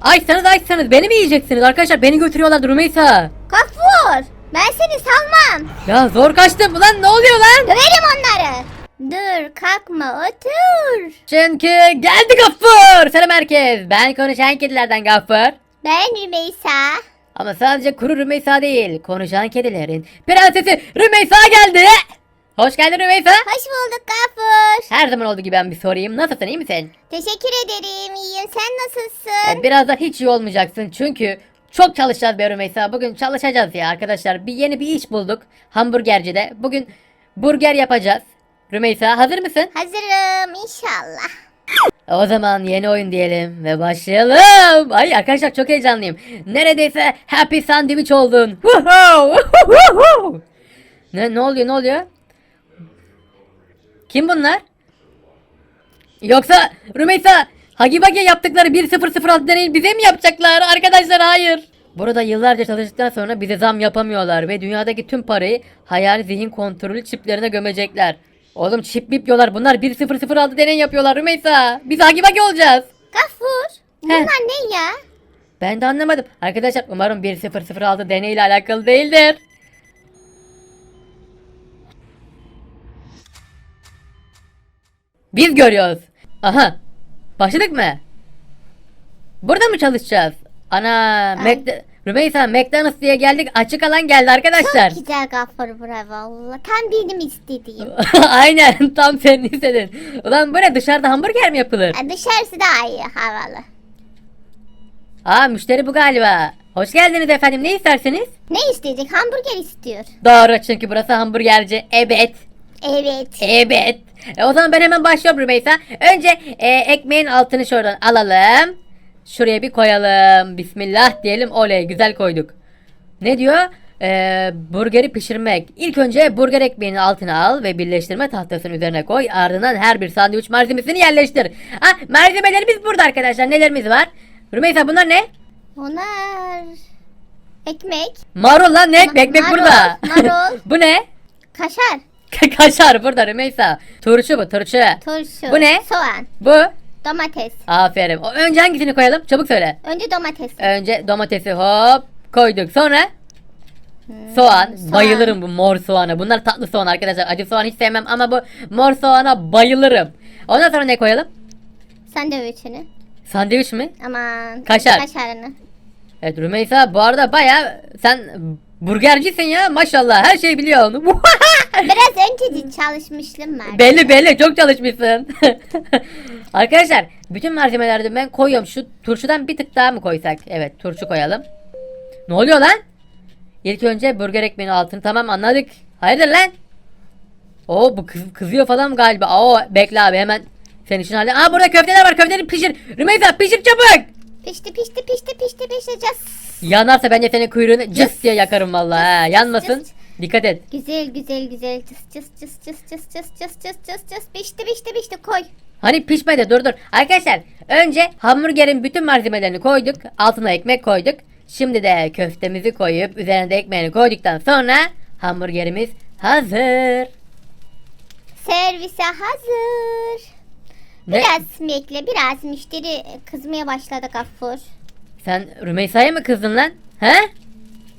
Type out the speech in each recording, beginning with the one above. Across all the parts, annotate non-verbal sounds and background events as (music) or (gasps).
Açsanız açsanız beni mi yiyeceksiniz arkadaşlar? Beni götürüyorlar Rümeysa. Gafur ben seni salmam. Ya zor kaçtım lan ne oluyor lan? Döverim onları. Dur kalkma otur. Çünkü geldi Gaffur. Selam herkes. Ben konuşan kedilerden Gaffur. Ben Rümeysa. Ama sadece kuru Rümeysa değil. Konuşan kedilerin prensesi Rümeysa geldi. Hoş geldin Rümeysa. Hoş bulduk Gafur. Her zaman olduğu gibi ben bir sorayım. Nasılsın iyi misin? Teşekkür ederim iyiyim sen nasılsın? E, Birazdan hiç iyi olmayacaksın çünkü çok çalışacağız be Rümeysa. Bugün çalışacağız ya arkadaşlar. Bir yeni bir iş bulduk. Hamburgercide. Bugün burger yapacağız. Rümeysa hazır mısın? Hazırım inşallah. O zaman yeni oyun diyelim ve başlayalım. Ay arkadaşlar çok heyecanlıyım. Neredeyse happy sandwich oldun. Ne ne oluyor ne oluyor? Kim bunlar? Yoksa Rümeysa Hagi Bagi yaptıkları 1006 deneyi bize mi yapacaklar? Arkadaşlar hayır. Burada yıllarca çalıştıktan sonra bize zam yapamıyorlar ve dünyadaki tüm parayı hayal zihin kontrolü çiplerine gömecekler. Oğlum çip mip diyorlar bunlar 1006 deney yapıyorlar Rümeysa. Biz Hagi Bagi olacağız. Gafur bunlar ne ya? Ben de anlamadım. Arkadaşlar umarım 1006 deney ile alakalı değildir. Biz görüyoruz. Aha. Başladık mı? Burada mı çalışacağız? Ana. Mac Rümeysa McDonald's diye geldik. Açık alan geldi arkadaşlar. Çok güzel Gafur bura valla. Tam benim istediğim. (laughs) Aynen tam senin istedin. Ulan bu ne dışarıda hamburger mi yapılır? Ha, Dışarısı daha iyi havalı. Aa müşteri bu galiba. Hoş geldiniz efendim ne isterseniz? Ne isteyecek? Hamburger istiyor. Doğru çünkü burası hamburgerci. Evet. Evet. Evet. E, o zaman ben hemen başlıyorum Rümeysa. Önce e, ekmeğin altını şuradan alalım. Şuraya bir koyalım. Bismillah diyelim. Oley güzel koyduk. Ne diyor? E, burgeri pişirmek. İlk önce burger ekmeğinin altına al ve birleştirme tahtasının üzerine koy. Ardından her bir sandviç malzemesini yerleştir. Ha, malzemelerimiz burada arkadaşlar. Nelerimiz var? Rümeysa bunlar ne? Onlar ekmek, Marul lan ne? Ma- Ekmek marul, burada. marul. (laughs) Bu ne? kaşar, (laughs) Kaşar burada Rümeysa. Turşu bu turşu. turşu, Bu ne? soğan, Bu. domates. Aferin. O, önce hangisini koyalım? Çabuk söyle. Önce domates. Önce domatesi hop koyduk. Sonra Hmm, soğan. Bayılırım bu mor soğana. Bunlar tatlı soğan arkadaşlar. Acı soğan hiç sevmem ama bu mor soğana bayılırım. Ondan sonra ne koyalım? Sandviçini. Sandviç mi? Aman. Kaşar. Kaşarını. Evet Rümeysa bu arada baya sen burgercisin ya maşallah her şeyi biliyorsun. (laughs) Biraz önce de çalışmışlığım var. belli belli çok çalışmışsın. (laughs) Arkadaşlar bütün malzemeleri ben koyuyorum. Şu turşudan bir tık daha mı koysak? Evet turşu koyalım. Ne oluyor lan? İlk önce burger ekmeğinin altını tamam anladık. Hayırdır lan? Oo bu kız, kızıyor falan galiba. Oo bekle abi hemen senin için halle. Aa burada köfteler var köfteleri pişir. Rümeysa pişir çabuk. Pişti pişti pişti pişti pişeceğiz. Yanarsa ben de senin kuyruğunu cıs diye yakarım vallahi. ha. Yanmasın. cıs. Dikkat et. Güzel güzel güzel. Cıs cıs cıs cıs cıs cıs cıs cıs cıs cıs. Pişti pişti pişti koy. Hani pişmedi dur dur. Arkadaşlar önce hamburgerin bütün malzemelerini koyduk. Altına ekmek koyduk. Şimdi de köftemizi koyup üzerine de ekmeğini koyduktan sonra hamburgerimiz hazır. Servise hazır. Biraz bekle biraz müşteri kızmaya başladı Gaffur. Sen Rümeysa'ya mı kızdın lan? He?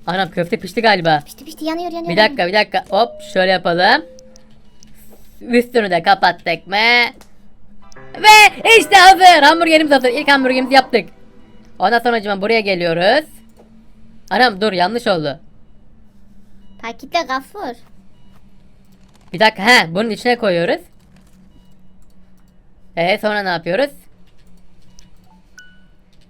Anam köfte pişti galiba. Pişti pişti yanıyor yanıyor. Bir dakika bir dakika. Hop şöyle yapalım. Üstünü de kapattık mı? Ve işte hazır. Hamburgerimiz hazır. İlk hamburgerimizi yaptık. Ondan sonra acaba buraya geliyoruz. Anam dur yanlış oldu. Pakitle Gaffur. Bir dakika he bunun içine koyuyoruz. E sonra ne yapıyoruz?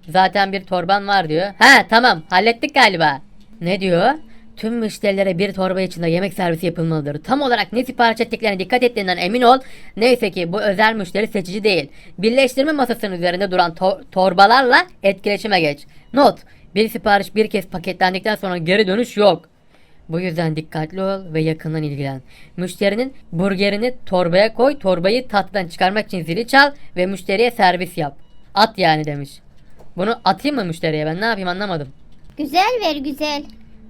Zaten bir torban var diyor. Ha tamam hallettik galiba. Ne diyor? Tüm müşterilere bir torba içinde yemek servisi yapılmalıdır. Tam olarak ne sipariş ettiklerine dikkat ettiğinden emin ol. Neyse ki bu özel müşteri seçici değil. Birleştirme masasının üzerinde duran to- torbalarla etkileşime geç. Not. Bir sipariş bir kez paketlendikten sonra geri dönüş yok. Bu yüzden dikkatli ol ve yakından ilgilen. Müşterinin burgerini torbaya koy, torbayı tatlıdan çıkarmak için zili çal ve müşteriye servis yap. At yani demiş. Bunu atayım mı müşteriye ben ne yapayım anlamadım. Güzel ver güzel.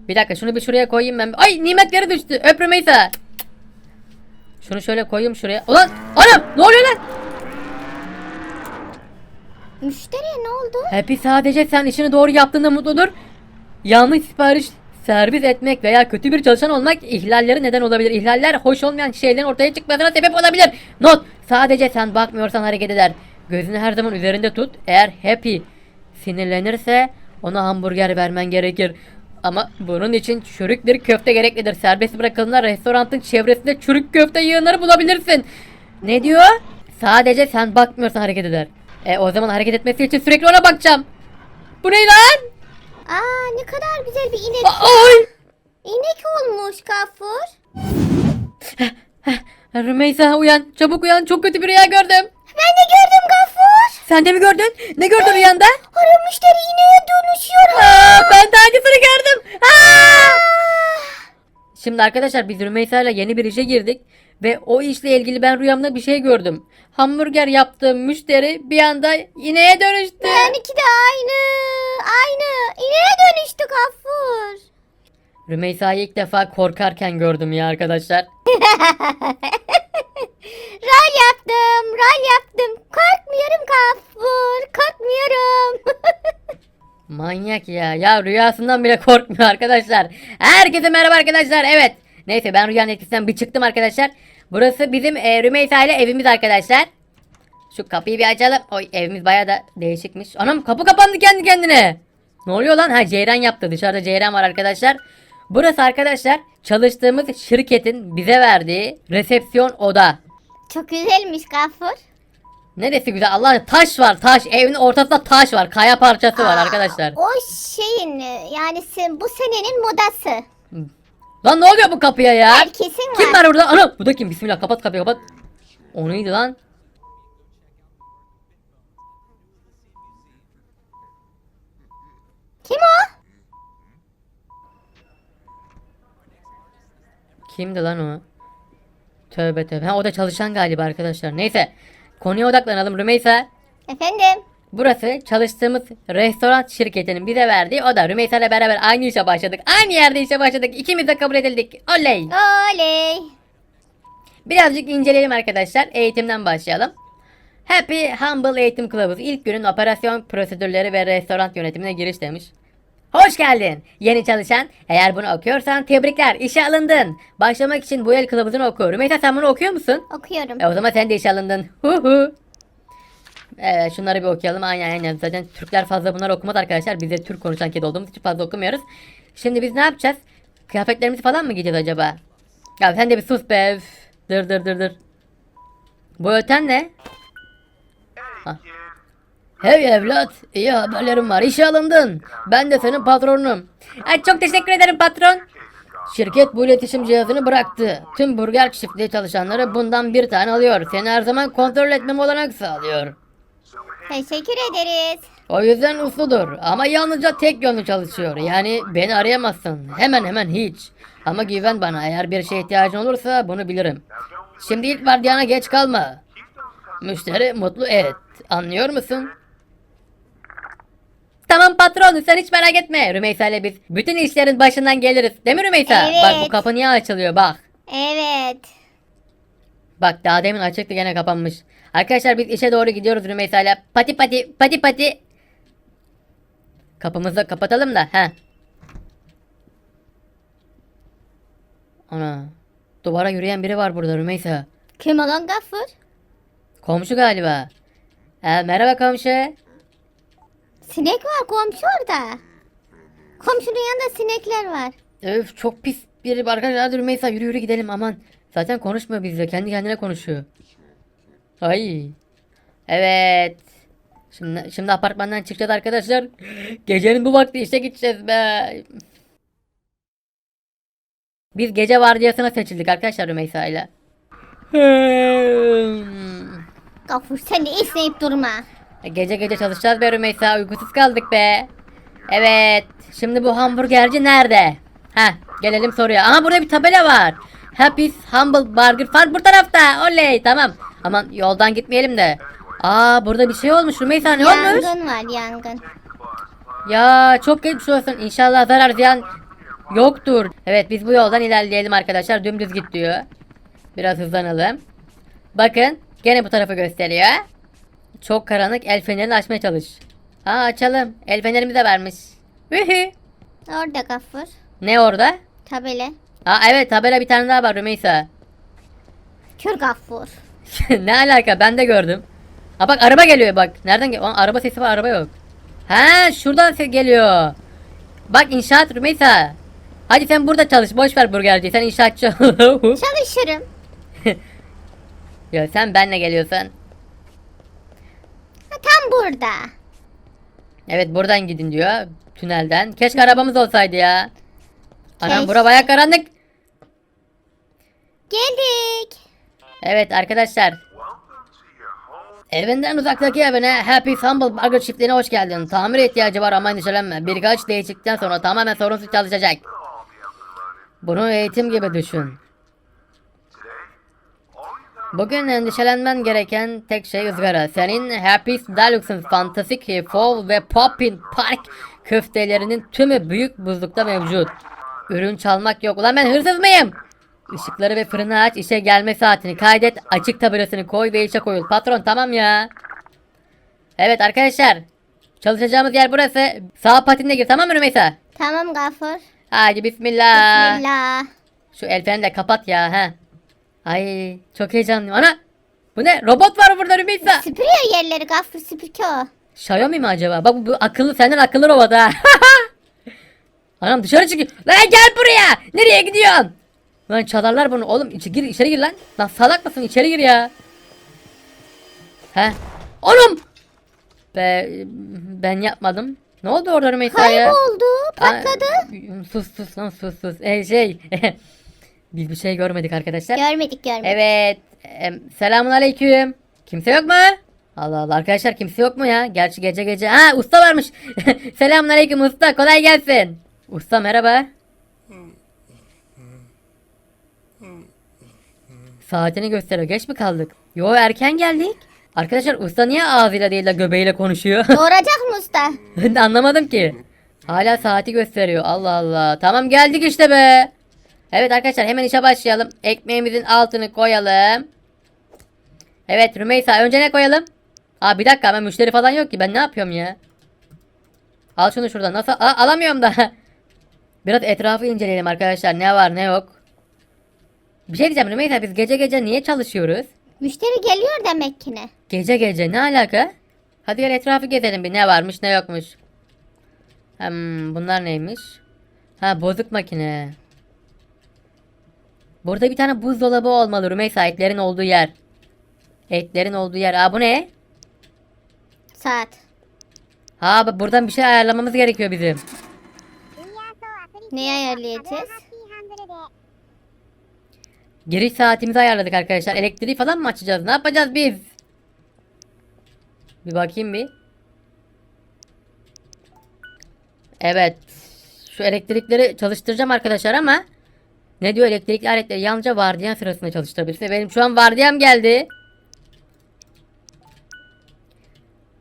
Bir dakika şunu bir şuraya koyayım ben. Ay nimetleri düştü. Öp Rümeysa. Şunu şöyle koyayım şuraya. Ulan anam ne oluyor lan? Müşteriye ne oldu? Happy sadece sen işini doğru yaptığında mutludur. Yanlış sipariş servis etmek veya kötü bir çalışan olmak ihlalleri neden olabilir. İhlaller hoş olmayan şeylerin ortaya çıkmasına sebep olabilir. Not. Sadece sen bakmıyorsan hareket eder. Gözünü her zaman üzerinde tut. Eğer Happy sinirlenirse ona hamburger vermen gerekir. Ama bunun için çürük bir köfte gereklidir. Serbest bırakıldığında restoranın çevresinde çürük köfte yığınları bulabilirsin. Ne diyor? Sadece sen bakmıyorsan hareket eder. E o zaman hareket etmesi için sürekli ona bakacağım. Bu ne lan? Aa ne kadar güzel bir inek. Ay! İnek olmuş Gafur. Rümeysa uyan. Çabuk uyan. Çok kötü bir rüya gördüm. Ben de gördüm Gafur. Sen de mi gördün? Ne gördün rüyanda? Ara müşteri ineğe dönüşüyor. Aa, ben de aynısını gördüm. Aa! Şimdi arkadaşlar biz Rümeysa ile yeni bir işe girdik. Ve o işle ilgili ben rüyamda bir şey gördüm. Hamburger yaptığım müşteri bir anda ineğe dönüştü. Benimki de aynı. Aynı. Rümeysa'yı ilk defa korkarken gördüm ya arkadaşlar. (laughs) Rol yaptım. Rol yaptım. Korkmuyorum Gafur. Korkmuyorum. (laughs) Manyak ya. Ya rüyasından bile korkmuyor arkadaşlar. Herkese merhaba arkadaşlar. Evet. Neyse ben rüyanın etkisinden bir çıktım arkadaşlar. Burası bizim e, Rümeysa ile evimiz arkadaşlar. Şu kapıyı bir açalım. Oy evimiz baya da değişikmiş. Anam kapı kapandı kendi kendine. Ne oluyor lan? Ha Ceyran yaptı. Dışarıda Ceyran var arkadaşlar. Burası arkadaşlar çalıştığımız şirketin bize verdiği resepsiyon oda. Çok güzelmiş Gafur. Neresi güzel Allah taş var taş evin ortasında taş var kaya parçası var arkadaşlar. O şeyin yani sen, bu senenin modası. Lan ne oluyor bu kapıya ya? Herkesin var. Kim var orada? Ana bu da kim? Bismillah kapat kapıyı kapat. O neydi lan? Kim o? Kimdi lan o? Tövbe tövbe. Ha o da çalışan galiba arkadaşlar. Neyse. Konuya odaklanalım Rümeysa. Efendim? Burası çalıştığımız restoran şirketinin bize verdiği oda. Rümeysa ile beraber aynı işe başladık. Aynı yerde işe başladık. İkimiz de kabul edildik. Oley. Oley. Birazcık inceleyelim arkadaşlar. Eğitimden başlayalım. Happy Humble Eğitim Kılavuzu ilk günün operasyon prosedürleri ve restoran yönetimine giriş demiş. Hoş geldin. Yeni çalışan. Eğer bunu okuyorsan tebrikler. işe alındın. Başlamak için bu el kılavuzunu oku. Rümeysa sen bunu okuyor musun? Okuyorum. E o zaman sen de işe alındın. Hu hu. Evet şunları bir okuyalım. Aynen aynen. Zaten Türkler fazla bunları okumaz arkadaşlar. Biz de Türk konuşan kedi olduğumuz için fazla okumuyoruz. Şimdi biz ne yapacağız? Kıyafetlerimizi falan mı giyeceğiz acaba? Ya sen de bir sus be. üf. Dır dır dır dır. Bu öten ne? Ha. Hey evlat, iyi haberlerim var. İşe alındın. Ben de senin patronunum. Ay, çok teşekkür ederim patron. Şirket bu iletişim cihazını bıraktı. Tüm burger çiftliği çalışanları bundan bir tane alıyor. Seni her zaman kontrol etmem olanak sağlıyor. Teşekkür ederiz. O yüzden usludur ama yalnızca tek yönlü çalışıyor. Yani beni arayamazsın. Hemen hemen hiç. Ama güven bana eğer bir şeye ihtiyacın olursa bunu bilirim. Şimdi ilk vardiyana geç kalma. Müşteri mutlu et. Anlıyor musun? Tamam patron sen hiç merak etme. Rümeysa ile biz bütün işlerin başından geliriz. Değil mi Rümeysa? Evet. Bak bu kapı niye açılıyor bak. Evet. Bak daha demin açıktı gene kapanmış. Arkadaşlar biz işe doğru gidiyoruz Rümeysa ile. Pati pati pati pati. Kapımızı kapatalım da. He. Ana. Duvara yürüyen biri var burada Rümeysa. Kim olan Gafur? Komşu galiba. He, merhaba komşu. Sinek var komşu orada. Komşunun yanında sinekler var. Öf çok pis biri arkadaşlar Rümeysa yürü yürü gidelim aman. Zaten konuşmuyor bizle kendi kendine konuşuyor. Ay. Evet. Şimdi, şimdi apartmandan çıkacağız arkadaşlar. (gasps) Gecenin bu vakti işe gideceğiz be. Biz gece vardiyasına seçildik arkadaşlar Rümeysa ile. Gafur sen de esneyip durma. Gece gece çalışacağız be Rümeysa. Uykusuz kaldık be. Evet. Şimdi bu hamburgerci nerede? Ha, gelelim soruya. Aha burada bir tabela var. Happy's Humble Burger Farm bu tarafta. Oley tamam. Aman yoldan gitmeyelim de. Aa burada bir şey olmuş Rümeysa ne olmuş? Yangın var yangın. Ya çok geçmiş olsun. İnşallah zarar ziyan yoktur. Evet biz bu yoldan ilerleyelim arkadaşlar. Dümdüz git diyor. Biraz hızlanalım. Bakın gene bu tarafı gösteriyor. Çok karanlık el fenerini açmaya çalış. Aa açalım. El fenerimiz de vermiş. Hühü. Orada Gaffur. Ne orada? Tabela. Aa evet tabela bir tane daha var Rümeysa. Kör Gaffur. (laughs) ne alaka ben de gördüm. Aa bak araba geliyor bak. Nereden geliyor? Araba sesi var araba yok. Ha şuradan ses geliyor. Bak inşaat Rümeysa. Hadi sen burada çalış. Boş ver burgerci. Sen inşaatçı. (laughs) Çalışırım. (laughs) ya sen benle geliyorsan. Burada. Evet buradan gidin diyor. Tünelden. Keşke arabamız olsaydı ya. Anam bura baya karanlık. Geldik. Evet arkadaşlar. Evinden uzaktaki evine Happy Humble Burger çiftliğine hoş geldin. Tamir ihtiyacı var ama endişelenme. Birkaç değişiklikten sonra tamamen sorunsuz çalışacak. Bunu eğitim gibi düşün. Bugün endişelenmen gereken tek şey ızgara. Senin Happy Deluxe'ın Fantastic Fall ve Poppin Park köftelerinin tümü büyük buzlukta mevcut. Ürün çalmak yok. Ulan ben hırsız mıyım? Işıkları ve fırını aç, işe gelme saatini kaydet, açık tabelasını koy ve işe koyul. Patron tamam ya. Evet arkadaşlar. Çalışacağımız yer burası. Sağ patinle gir tamam mı Rümeysa? Tamam Gaffur. Hadi bismillah. Bismillah. Şu el de kapat ya ha. Ay çok heyecanlıyım. Ana! Bu ne? Robot var burada Rümeysa. Süpürüyor yerleri Gaffur süpürge o. Xiaomi mi acaba? Bak bu, bu akıllı senden akıllı robot ha. (laughs) Anam dışarı çıkıyor. Lan gel buraya. Nereye gidiyorsun? Lan çalarlar bunu. Oğlum içi gir içeri gir lan. Lan salak mısın? İçeri gir ya. He. Oğlum. Be, ben yapmadım. Ne oldu orada Rümeysa ya? Kayboldu. Patladı. Aa, sus sus lan sus sus. Ee, şey. (laughs) Biz bir şey görmedik arkadaşlar. Görmedik görmedik. Evet. Em, selamun aleyküm. Kimse yok mu? Allah Allah arkadaşlar kimse yok mu ya? Gerçi gece gece. Ha usta varmış. (laughs) selamun aleyküm usta. Kolay gelsin. Usta merhaba. Saatini gösteriyor. Geç mi kaldık? Yo erken geldik. Arkadaşlar usta niye ağzıyla değil de göbeğiyle konuşuyor? (laughs) Doğuracak mı usta? Anlamadım ki. Hala saati gösteriyor. Allah Allah. Tamam geldik işte be. Evet arkadaşlar hemen işe başlayalım. Ekmeğimizin altını koyalım. Evet Rümeysa önce ne koyalım? Aa bir dakika ben müşteri falan yok ki. Ben ne yapıyorum ya? Al şunu şuradan. Nasıl? Aa, alamıyorum da. (laughs) Biraz etrafı inceleyelim arkadaşlar. Ne var ne yok. Bir şey diyeceğim Rümeysa biz gece gece niye çalışıyoruz? Müşteri geliyor demek ki ne? Gece gece ne alaka? Hadi gel etrafı gezelim bir ne varmış ne yokmuş. Hmm, bunlar neymiş? Ha bozuk makine. Burada bir tane buzdolabı olmalı Rümeysa etlerin olduğu yer. Etlerin olduğu yer. Aa bu ne? Saat. Ha bu- buradan bir şey ayarlamamız gerekiyor bizim. Neyi ayarlayacağız? Giriş saatimizi ayarladık arkadaşlar. Elektriği falan mı açacağız? Ne yapacağız biz? Bir bakayım bir. Evet. Şu elektrikleri çalıştıracağım arkadaşlar ama ne diyor elektrikli aletleri yalnızca vardiyan sırasında çalıştırabilirsin. Benim şu an vardiyam geldi.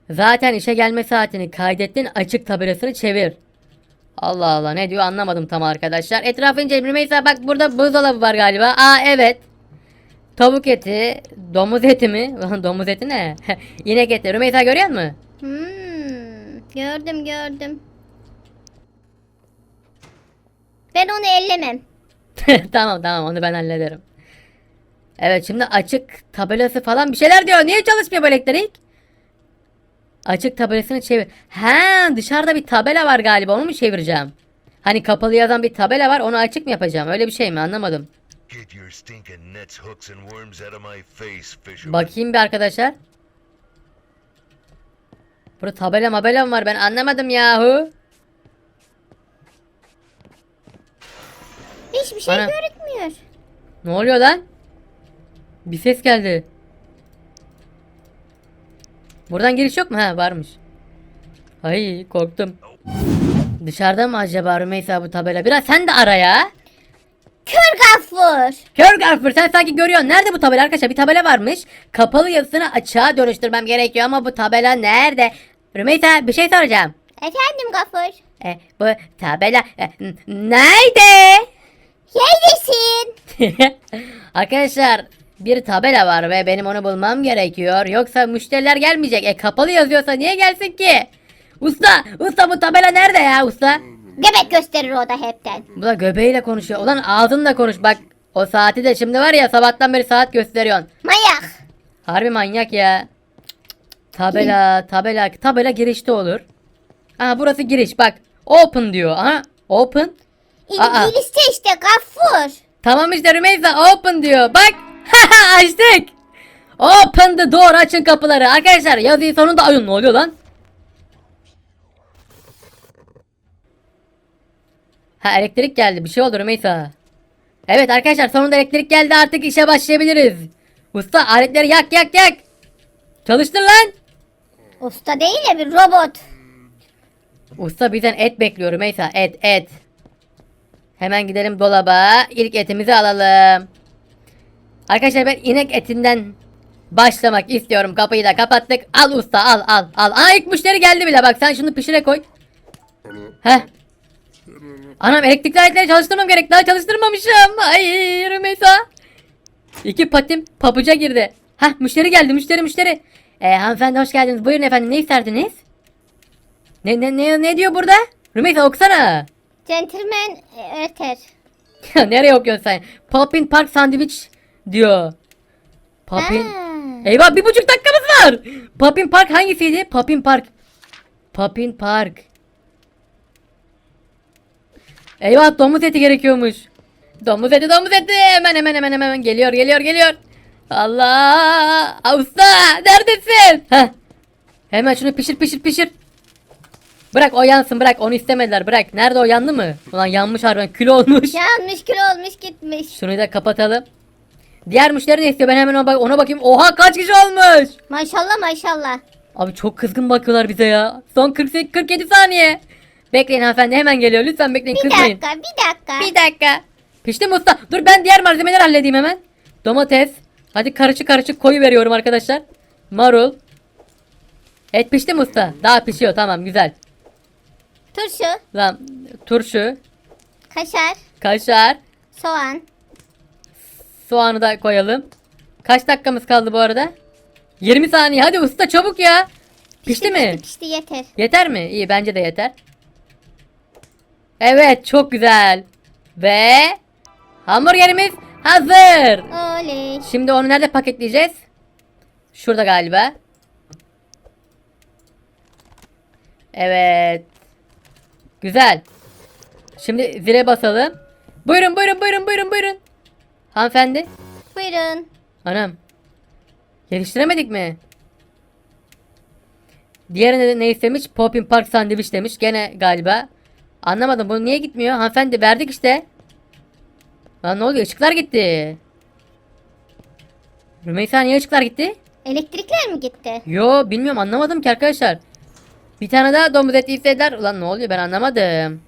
Zaten işe gelme saatini kaydettin açık tabelasını çevir. Allah Allah ne diyor anlamadım tam arkadaşlar. Etrafı inceleyelim. Rümeysa bak burada buzdolabı var galiba. Aa evet. Tavuk eti, domuz eti mi? (laughs) Domuz eti ne? (laughs) İnek eti. Rümeysa görüyor musun? Hmm, gördüm gördüm. Ben onu ellemem. (laughs) tamam tamam onu ben hallederim. Evet şimdi açık tabelası falan bir şeyler diyor. Niye çalışmıyor bu elektrik? Açık tabelasını çevir. Ha dışarıda bir tabela var galiba onu mu çevireceğim? Hani kapalı yazan bir tabela var onu açık mı yapacağım? Öyle bir şey mi anlamadım. Bakayım bir arkadaşlar. Burada tabela mabela mı var ben anlamadım yahu. Hiçbir şey Ana. görükmüyor. Ne oluyor lan? Bir ses geldi. Buradan giriş yok mu? Ha varmış. Ay korktum. Dışarıda mı acaba Rümeysa bu tabela? Biraz sen de ara ya. Kör Gaffur. Kör Garfur sen sanki görüyorsun. Nerede bu tabela arkadaşlar? Bir tabela varmış. Kapalı yazısını açığa dönüştürmem gerekiyor ama bu tabela nerede? Rümeysa bir şey soracağım. Efendim Gaffur. E, bu tabela e, nerede? Yerdesin. (laughs) Arkadaşlar bir tabela var ve benim onu bulmam gerekiyor. Yoksa müşteriler gelmeyecek. E kapalı yazıyorsa niye gelsin ki? Usta, usta bu tabela nerede ya usta? Göbek gösterir o da hepten. Bu da göbeğiyle konuşuyor. Ulan ağzınla konuş bak. O saati de şimdi var ya sabahtan beri saat gösteriyorsun. Manyak. Harbi manyak ya. Tabela, tabela, tabela girişte olur. Aha burası giriş bak. Open diyor. Aha open. Aa. İngilizce işte gaffur. Tamam işte Rümeysa open diyor. Bak. (laughs) Açtık. Open the door açın kapıları. Arkadaşlar yazıyı sonunda ayın ne oluyor lan? Ha elektrik geldi. Bir şey oldu Rümeysa. Evet arkadaşlar sonunda elektrik geldi artık işe başlayabiliriz. Usta aletleri yak yak yak. Çalıştır lan. Usta değil de bir robot. Usta bizden et bekliyor Rümeysa. Et et. Hemen gidelim dolaba. İlk etimizi alalım. Arkadaşlar ben inek etinden başlamak istiyorum. Kapıyı da kapattık. Al usta al al al. Aa ilk müşteri geldi bile bak sen şunu pişire koy. Heh. Anam elektrikli aletleri çalıştırmam gerek. Daha çalıştırmamışım. Ay Rümeysa. İki patim pabuca girdi. Heh müşteri geldi müşteri müşteri. Ee, hanımefendi hoş geldiniz. Buyurun efendim ne isterdiniz? Ne ne ne ne diyor burada? Rümeysa okusana. Gentleman e, öter. (laughs) Ya Nereye okuyorsun sen? Poppin Park sandviç diyor. Poppin. Ha. Eyvah bir buçuk dakikamız var. Poppin Park hangisiydi? Poppin Park. Poppin Park. Eyvah domuz eti gerekiyormuş. Domuz eti domuz eti. Hemen hemen hemen hemen geliyor geliyor geliyor. Allah. Usta neredesin? Heh. Hemen şunu pişir pişir pişir. Bırak o yansın bırak onu istemediler bırak. Nerede o yandı mı? Ulan yanmış harbiden kül olmuş. Yanmış kilo olmuş gitmiş. Şunu da kapatalım. Diğer müşteri ne istiyor? Ben hemen ona, bak ona bakayım. Oha kaç kişi olmuş? Maşallah maşallah. Abi çok kızgın bakıyorlar bize ya. Son 48 47 saniye. Bekleyin hanımefendi hemen geliyor. Lütfen bekleyin Bir kızmayın. dakika bir dakika. Bir dakika. Pişti mi usta? Dur ben diğer malzemeleri halledeyim hemen. Domates. Hadi karışık karışık koyu veriyorum arkadaşlar. Marul. Et pişti mi usta? Daha pişiyor tamam güzel. Turşu, Lan turşu, kaşar, kaşar, soğan. soğanı da koyalım. Kaç dakikamız kaldı bu arada? 20 saniye. Hadi usta çabuk ya. Pişti mi? Pişti yeter. Yeter mi? İyi bence de yeter. Evet çok güzel. Ve hamburgerimiz hazır. Oley. Şimdi onu nerede paketleyeceğiz? Şurada galiba. Evet. Güzel. Şimdi zile basalım. Buyurun buyurun buyurun buyurun buyurun. Hanımefendi. Buyurun. Anam. Geliştiremedik mi? Diğerine de ne istemiş? Poppin Park sandviç demiş. Gene galiba. Anlamadım. Bu niye gitmiyor? Hanımefendi verdik işte. Lan ne oluyor? Işıklar gitti. Rümeysa niye ışıklar gitti? Elektrikler mi gitti? Yo bilmiyorum anlamadım ki arkadaşlar. Bir tane daha domuz eti istediler. Ulan ne oluyor ben anlamadım.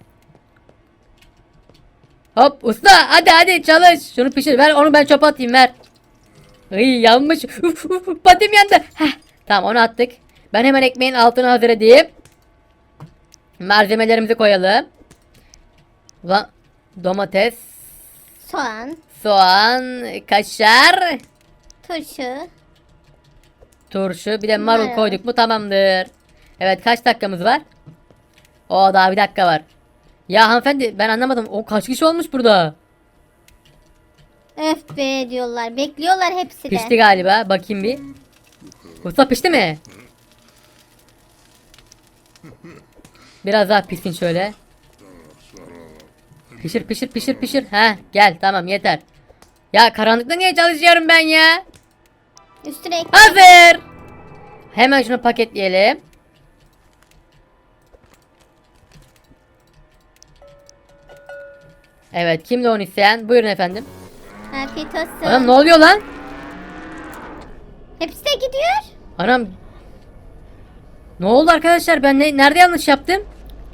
Hop usta hadi hadi çalış. Şunu pişir ver onu ben çöpe atayım ver. Ay yanmış. Uf, uf, patim yandı. Heh, tamam onu attık. Ben hemen ekmeğin altını hazır edeyim. Malzemelerimizi koyalım. Ulan domates, Soğan, soğan, kaşar, turşu. turşu bir de Marul. koyduk mu tamamdır. Evet kaç dakikamız var? O daha bir dakika var. Ya hanımefendi ben anlamadım. O kaç kişi olmuş burada? Öf be diyorlar. Bekliyorlar hepsi de. Pişti galiba. Bakayım bir. Usta pişti mi? Biraz daha pişsin şöyle. Pişir pişir pişir pişir. Ha gel tamam yeter. Ya karanlıkta niye çalışıyorum ben ya? Üstüne ek- Hazır. Hemen şunu paketleyelim. Evet kimdi onu isteyen? Buyurun efendim. Afiyet olsun. Anam ne oluyor lan? Hepsi de gidiyor. Anam. Ne oldu arkadaşlar? Ben ne, nerede yanlış yaptım?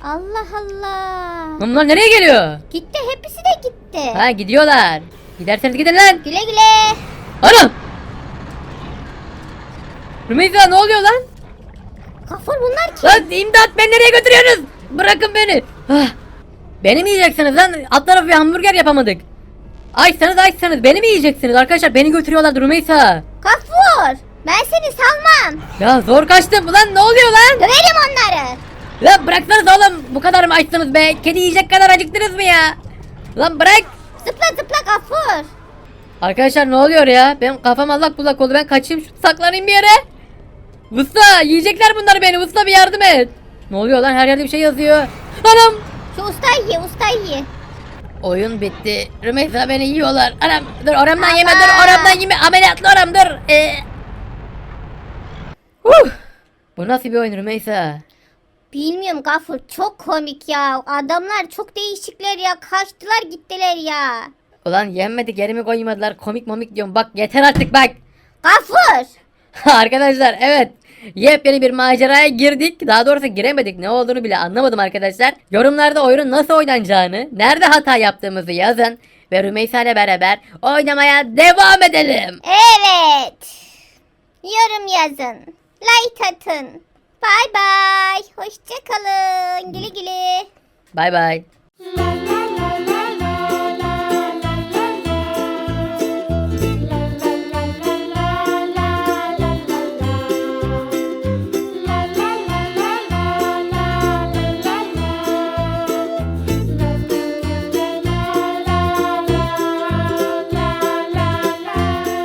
Allah Allah. Bunlar nereye geliyor? Gitti hepsi de gitti. Ha gidiyorlar. Giderseniz gidin lan. Güle güle. Anam. Rümeysa ne oluyor lan? Gafur bunlar kim? Lan imdat beni nereye götürüyorsunuz? Bırakın beni. Ah. Beni mi yiyeceksiniz lan? Alt tarafı bir hamburger yapamadık. Açsanız açsanız beni mi yiyeceksiniz arkadaşlar? Beni götürüyorlar Rümeysa. Gafur ben seni salmam. Ya zor kaçtım ulan ne oluyor lan? Döverim onları. Lan bıraksanız oğlum bu kadar mı açtınız be? Kedi yiyecek kadar acıktınız mı ya? Lan bırak. Zıpla zıpla Gafur. Arkadaşlar ne oluyor ya? Benim kafam allak bullak oldu ben kaçayım saklanayım bir yere. Usta yiyecekler bunları beni usta bir yardım et. Ne oluyor lan her yerde bir şey yazıyor. Anam. Şu ustayı ye ustayı ye. Oyun bitti. Rümeysa beni yiyorlar. Anam dur oramdan yeme dur oramdan yeme ameliyatlı oram dur. Ee. Huh. Bu nasıl bir oyun Rümeysa? Bilmiyorum Gafur çok komik ya. Adamlar çok değişikler ya. Kaçtılar gittiler ya. Ulan yenmedi geri mi koymadılar komik momik diyorum bak yeter artık bak. Gafur. (laughs) arkadaşlar evet yepyeni bir maceraya girdik. Daha doğrusu giremedik ne olduğunu bile anlamadım arkadaşlar. Yorumlarda oyunun nasıl oynanacağını, nerede hata yaptığımızı yazın. Ve Rümeysa ile beraber oynamaya devam edelim. Evet. Yorum yazın. Like atın. Bay bay. Hoşçakalın. Güle güle. Bay bay.